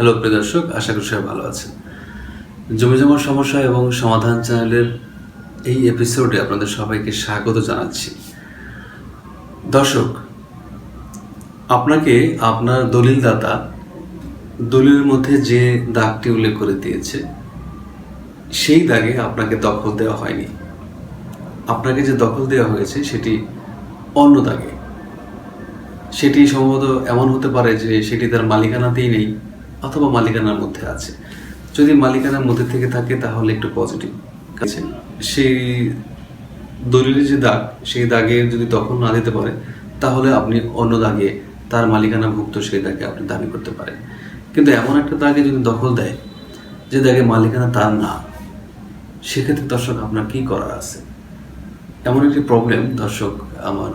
Hello, প্রিয় দর্শক, আশা করি সবাই ভালো আছেন। জমি জমার সমস্যা এবং সমাধান চ্যানেলের এই এপিসোডে আপনাদের সবাইকে স্বাগত জানাচ্ছি। দর্শক, আপনাকে আপনার দলিলদাতা দলিলের মধ্যে যে দাগটি উল্লেখ করে দিয়েছে, সেই দাগে আপনাকে দখল দেওয়া হয়নি। আপনাকে যে দখল দেওয়া হয়েছে সেটি অন্য দাগে। সেটি সম্ভবত এমন হতে পারে যে সেটি তার মালিকানাতেই নেই। অথবা মালিকানার মধ্যে আছে। যদি মালিকানার মধ্যে থেকে থাকে, তাহলে একটু পজিটিভ সেই দলিলের যে দাগ, সেই দাগে যদি দখল না দিতে পারে, তাহলে আপনি অন্য দাগে তার মালিকানা ভুক্ত সেই দাগে আপনি দাবি করতে পারেন। কিন্তু এমন একটা দাগে যদি দখল দেয়, যে দাগে মালিকানা তার না, সেক্ষেত্রে দর্শক, আপনার কি করার আছে? এমন একটি প্রবলেম দর্শক আমার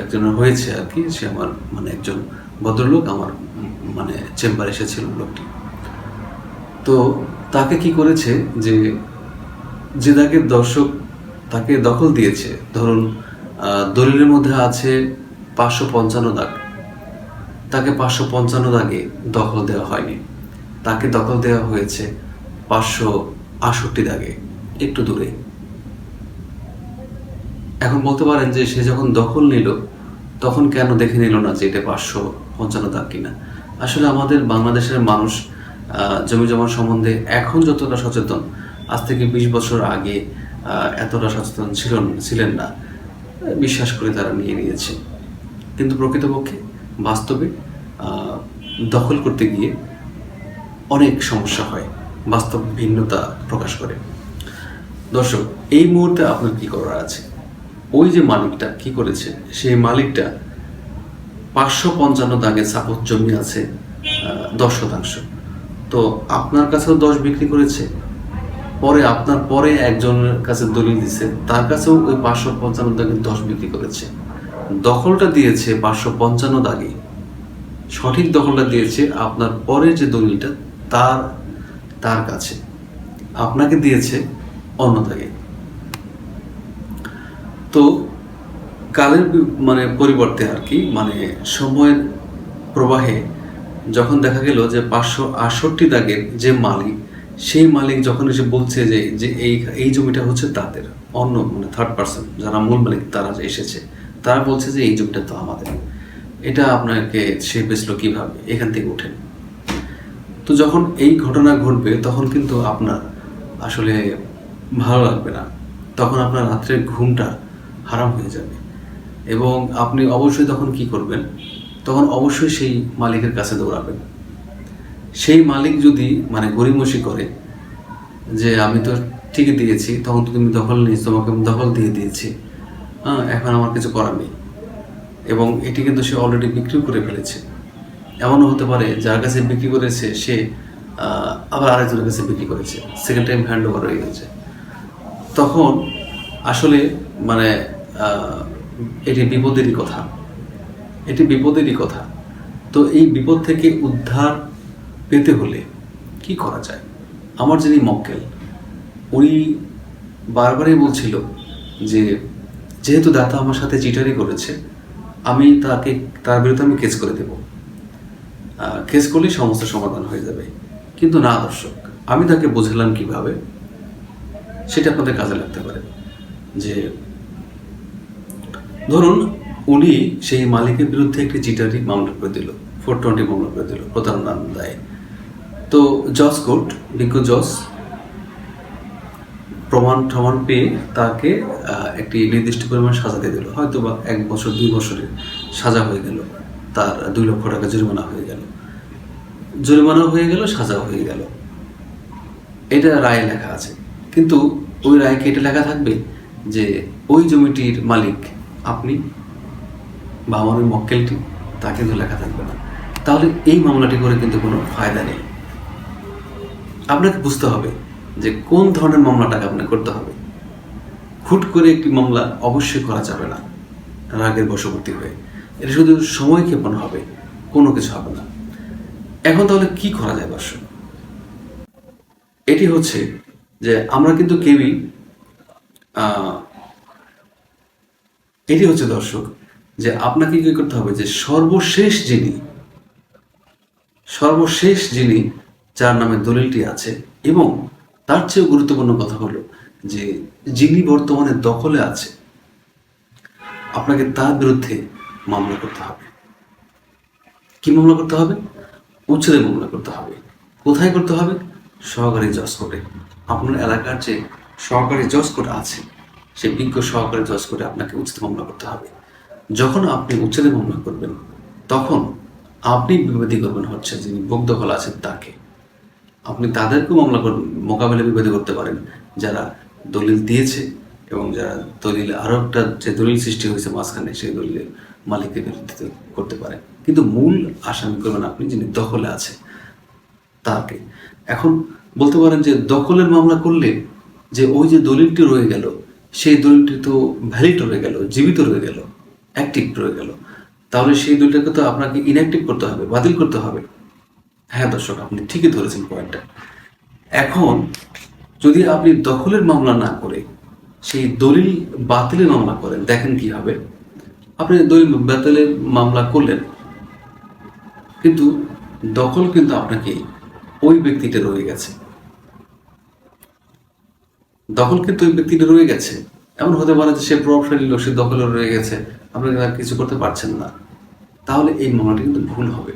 একজনের হয়েছে আর কি। সে আমার মানে একজন ভদ্রলোক আমার মানে চেম্বারে এসেছিল লোকটি। তো তাকে কি করেছে যে যে তাকে দর্শক তাকে দখল দিয়েছে, ধরুন দলিলের মধ্যে আছে পাঁচশো পঞ্চান্ন দাগ। তাকে পাঁচশো পঞ্চান্ন দাগে দখল দেওয়া হয়নি। তাকে দখল দেওয়া হয়েছে পাঁচশো আষট্টি দাগে, একটু দূরে। এখন বলতে পারেন যে সে যখন দখল নিল, তখন কেন দেখে নিল না যে এটা পাঁচশো পঞ্চান্ন দাগ কিনা। আসলে আমাদের বাংলাদেশের মানুষ জমি জমার সম্বন্ধে এখন যতটা সচেতন, আজ থেকে বিশ বছর আগে এতটা সচেতন ছিল ছিলেন না। বিশ্বাস করে তারা নিয়ে নিয়েছে। কিন্তু প্রকৃতপক্ষে, বাস্তবে দখল করতে গিয়ে অনেক সমস্যা হয়। বাস্তব ভিন্নতা প্রকাশ করে। দর্শক, এই মুহূর্তে আপনার কি করার আছে? ওই যে মালিকটা কি করেছে, সেই মালিকটা পাঁচশো পঞ্চান্ন দাগে সাপোজ জমি আছে দশ শতাংশ। তো আপনার কাছেও দশ বিক্রি করেছে, পরে আপনার, পরে একজনের কাছে দলিল দিছে, তার কাছেও ওই পাঁচশো পঞ্চান্ন দাগে দশ বিক্রি করেছে। দখলটা দিয়েছে পাঁচশো পঞ্চান্ন দাগে। সঠিক দখলটা দিয়েছে আপনার পরে যে দলিলটা, তার তার কাছে। আপনাকে দিয়েছে অন্য দাগে। তো কালের মানে পরিবর্তে আর কি মানে সময়ের প্রবাহে যখন দেখা গেল যে পাঁচশো আটষট্টি দাগের যে মালিক, সেই মালিক যখন এসে বলছে যে যে এই এই জমিটা হচ্ছে তাদের, অন্য মানে থার্ড পার্সন যারা মূল মালিক তারা এসেছে, তারা বলছে যে এই জমিটা তো আমাদের। এটা আপনাকে সে বেচলো কীভাবে? এখান থেকে উঠেন তো যখন এই ঘটনা ঘটবে, তখন কিন্তু আপনার আসলে ভালো লাগবে না। তখন আপনার রাত্রের ঘুমটা হারাম হয়ে যাবে। এবং আপনি অবশ্যই তখন কি করবেন? তখন অবশ্যই সেই মালিকের কাছে দৌড়াবেন। সেই মালিক যদি মানে গরিমসি করে যে আমি তো ঠিকই দিয়েছি, তখন তো তুমি দখল নিয়েছি, তোমাকে আমি দখল দিয়ে দিয়েছি। হ্যাঁ এখন আমার কিছু করার নেই। এবং এটি কিন্তু সে অলরেডি বিক্রি করে ফেলেছে। এমনও হতে পারে, যার কাছে বিক্রি করেছে, সে আবার আরেকজনের কাছে বিক্রি করেছে। সেকেন্ড টাইম হ্যান্ড ওভার হয়ে গেছে। তখন আসলে মানে এটি বিপদেরই কথা। এটি বিপদেরই কথা। তো এই বিপদ থেকে উদ্ধার পেতে হলে কি করা যায়? আমার যিনি মক্কেল, উনি বারবারই বলছিল যে, যেহেতু দাতা আমার সাথে চিটারি করেছে, আমি তাকে, তার বিরুদ্ধে আমি কেস করে দেব। কেস করলেই সমস্ত সমাধান হয়ে যাবে। কিন্তু না, দর্শক, আমি তাকে বোঝালাম কীভাবে? সেটা আপনাদের কাজে লাগতে পারে। যে ধরুন, উনি সেই মালিকের বিরুদ্ধে একটি জিটারি মামলা করে দিল ফোর টোয়েন্টি মামলা করে দিল, প্রতারণার দায়ে। তো জজ কোর্ট, বিজ্ঞ জজ, প্রমাণ টমাণ পেয়ে তাকে একটি নির্দিষ্ট পরিমাণ সাজা দিয়ে দিল। হয়তো বা এক বছর, দুই বছরের সাজা হয়ে গেল। তার দুই লক্ষ টাকা জরিমানা হয়ে গেল। জরিমানা হয়ে গেল, সাজা হয়ে গেল। এটা রায়ে লেখা আছে। কিন্তু ওই রায়কে এটা লেখা থাকবে যে ওই জমিটির মালিক আপনি বা আমার ওই মক্কেলটি তা কিন্তু লেখা থাকবে না। তাহলে এই মামলাটি করে কিন্তু কোনো ফায়দা নেই। আপনাকে বুঝতে হবে যে কোন ধরনের মামলাটাকে আপনাকে করতে হবে। হুট করে একটি মামলা অবশ্যই করা যাবে না, রাগের বশবর্তী হয়ে। এটা শুধু সময় ক্ষেপণ হবে, কোনো কিছু হবে না। এখন তাহলে কি করা যায় দর্শক? এটি হচ্ছে যে আমরা কিন্তু কেউই এটি হচ্ছে দর্শক, যে আপনাকে কি করতে হবে যে সর্বশেষ যিনি সর্বশেষ যিনি যার নামে দলিলটি আছে এবং তার চেয়েও গুরুত্বপূর্ণ কথা হলো যে যিনি বর্তমানে দখলে আছে, আপনাকে তার বিরুদ্ধে মামলা করতে হবে। কি মামলা করতে হবে? উচ্ছেদের মামলা করতে হবে। কোথায় করতে হবে? সহকারী জজ কোর্টে। আপনার এলাকার যে সহকারী জজ কোর্ট আছে সেই বিজ্ঞ সহকারী জজ করে আপনাকে উচ্ছেদ মামলা করতে হবে। যখন আপনি উচ্ছেদের মামলা করবেন, তখন আপনি বিবাদী করবেন হচ্ছে যিনি দখল আছেন তাকে। আপনি তাদেরকেও মামলা কর- মোকাবেলা বিবাদী করতে পারেন, যারা দলিল দিয়েছে এবং যারা দলিল, আরও একটা যে দলিল সৃষ্টি হয়েছে মাঝখানে, সেই দলিলের মালিকের বিরুদ্ধে করতে পারে। কিন্তু মূল আসামি করবেন আপনি যিনি দখলে আছে তাকে। এখন বলতে পারেন যে দখলের মামলা করলে যে ওই যে দলিলটি রয়ে গেল সেই দলিলটি তো ভ্যালিড রয়ে গেল, জীবিত রয়ে গেল অ্যাক্টিভ রয়ে গেল। তাহলে সেই দলিলটাকে তো আপনাকে ইনঅ্যাক্টিভ করতে হবে, বাতিল করতে হবে। হ্যাঁ দর্শক, আপনি ঠিকই ধরেছেন পয়েন্টটা এখন যদি আপনি দখলের মামলা না করে, সেই দলিল বাতিলের মামলা করেন, দেখেন কি হবে। আপনি দলিল বাতিলের মামলা করলেন, কিন্তু দখল কিন্তু আপনাকে ওই ব্যক্তিটা রয়ে গেছে। দখল কিন্তু ওই ব্যক্তিটা রয়ে গেছে। এমন হতে পারে যে সে প্রভাবশালী লোক, সে দখলে রয়ে গেছে। আপনি কিছু করতে পারছেন না। তাহলে এই মামলাটি কিন্তু ভুল হবে।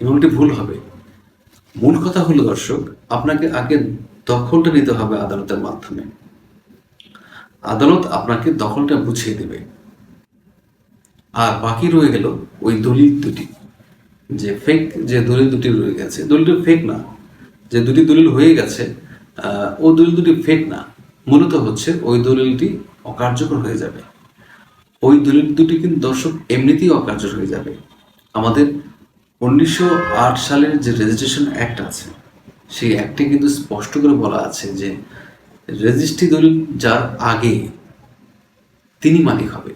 এই মামলাটি ভুল হবে। মূল কথা হলো, দর্শক, আপনাকে আগে দখলটা নিতে হবে আদালতের মাধ্যমে। আদালত আপনাকে দখলটা বুঝিয়ে দেবে। আর বাকি রয়ে গেল ওই দলিল দুটি। যে ফেক যে দলিল দুটি রয়ে গেছে। দলিলটি ফেক না। যে দুটি দলিল হয়ে গেছে ও দলিল দুটি ফেক না। মূলত হচ্ছে ওই দলিলটি অকার্যকর হয়ে যাবে। ওই দলিল দুটি কিন্তু দর্শক এমনিতেই অকার্যকর হয়ে যাবে। আমাদের উনিশশো আট সালের যে রেজিস্ট্রেশন অ্যাক্ট আছে, সেই অ্যাক্টে কিন্তু স্পষ্ট করে বলা আছে যে রেজিস্ট্রি দলিল যার আগে তিনি মালিক হবে।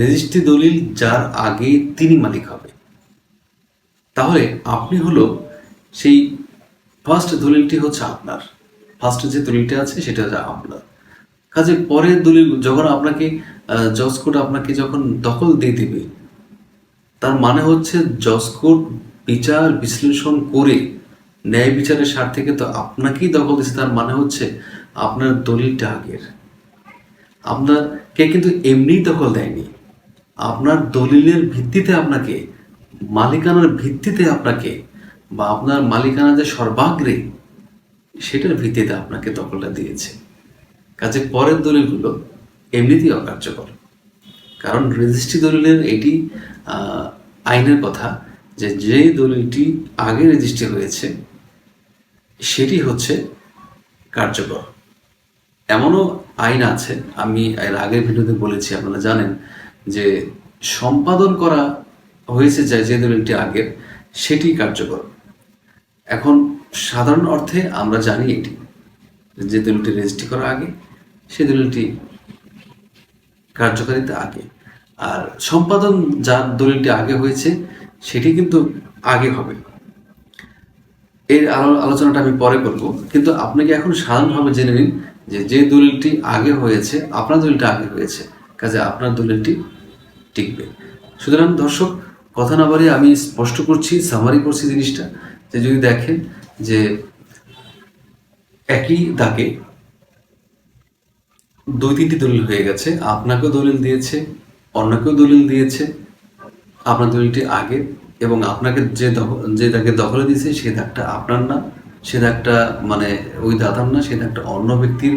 রেজিস্ট্রি দলিল যার আগে তিনি মালিক হবে। তাহলে আপনি হলো সেই ফার্স্ট দলিলটি হচ্ছে আপনার। ফার্স্ট যে দলিলটা আছে, সেটা হচ্ছে আপনার। কাজে পরের দলিল, যখন আপনাকে জজ কোর্ট আপনাকে যখন দখল দিয়ে দিবে, তার মানে হচ্ছে জজ কোর্ট বিচার, বিশ্লেষণ করে, ন্যায় বিচারের স্বার্থে তো আপনাকেই দখল দিচ্ছে তার মানে হচ্ছে আপনার দলিলটা আগের। আপনাকে কিন্তু এমনিই দখল দেয়নি। আপনার দলিলের ভিত্তিতে আপনাকে, মালিকানার ভিত্তিতে আপনাকে বা আপনার মালিকানা যে সর্বাগ্রে, সেটার ভিত্তিতে আপনাকে দখলটা দিয়েছে। কাজে পরের দলিলগুলো এমনিতেই অকার্যকর। কারণ রেজিস্ট্রি দলিলের এটি আইনের কথা যে যে দলিলটি আগে রেজিস্ট্রি হয়েছে, সেটি হচ্ছে কার্যকর। এমনও আইন আছে, আমি এর আগের ভিডিওতে বলেছি, আপনারা জানেন যে সম্পাদন করা হয়েছে যে যে দলিলটি আগের, সেটি কার্যকর। এখন সাধারণ অর্থে আমরা জানি এটি, যে দলিলটি রেজিস্ট্রি করা আগে সে দলিলটি কার্যকারিতা আগে। আর সম্পাদন যার দলিলটি আগে হয়েছে, সেটি কিন্তু আগে হবে। এর আলো- আলোচনাটা আমি পরে করব, কিন্তু আপনাকে এখন সাধারণভাবে জেনে নিন যে যে দলিলটি আগে হয়েছে, আপনার দলিলটা আগে হয়েছে, কাজে আপনার দলিলটি টিকবে। সুতরাং দর্শক, কথা না বাড়িয়ে আমি স্পষ্ট করছি সামারি করছি জিনিসটা। যে যদি দেখেন যে একই দাগে দুই তিনটি দলিল হয়ে গেছে, আপনাকেও দলিল দিয়েছে, অন্যকেও দলিল দিয়েছে, আপনার দলিলটি আগে এবং আপনাকে যে যে দাগে দখলে দিয়েছে সেই দাগটা আপনার না, সে দাগটা মানে ওই দাদার না, সে দাগটা অন্য ব্যক্তির,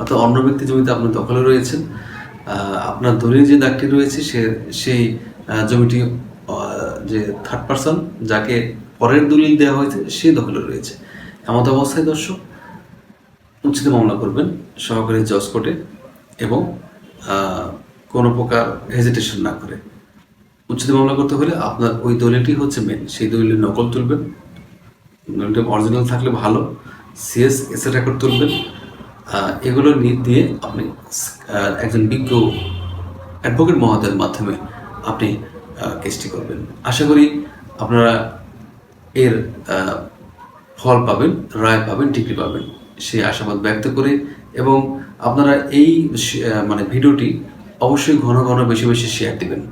অর্থাৎ অন্য ব্যক্তির জমিতে আপনার দখলে রয়েছেন আপনার দলিল যে দাগটি রয়েছে, সে, সেই জমিটি যে থার্ড পার্সন যাকে পরের দলিল দেওয়া হয়েছে সে দখলে রয়েছে। এমত অবস্থায় দর্শক, উচিত মামলা করবেন সহকারী জজ কোর্টে এবং কোনো প্রকার হেজিটেশন না করে। উচ্ছেদ মামলা করতে হলে আপনার ওই দলিলটি হচ্ছে মেন সেই দলিলের নকল তুলবেন। দলিলটা অরিজিনাল থাকলে ভালো সিএস এসে রেকর্ড তুলবেন। এগুলো নি- দিয়ে আপনি একজন বিজ্ঞ অ্যাডভোকেট মহোদয়ের মাধ্যমে আপনি কেসটি করবেন। আশা করি আপনারা এর ফল পাবেন, রায় পাবেন, ডিগ্রি পাবেন, সেই আশাবাদ ব্যক্ত করে এবং আপনারা এই মানে ভিডিওটি অবশ্যই ঘন ঘন বেশি বেশি শেয়ার দিবেন।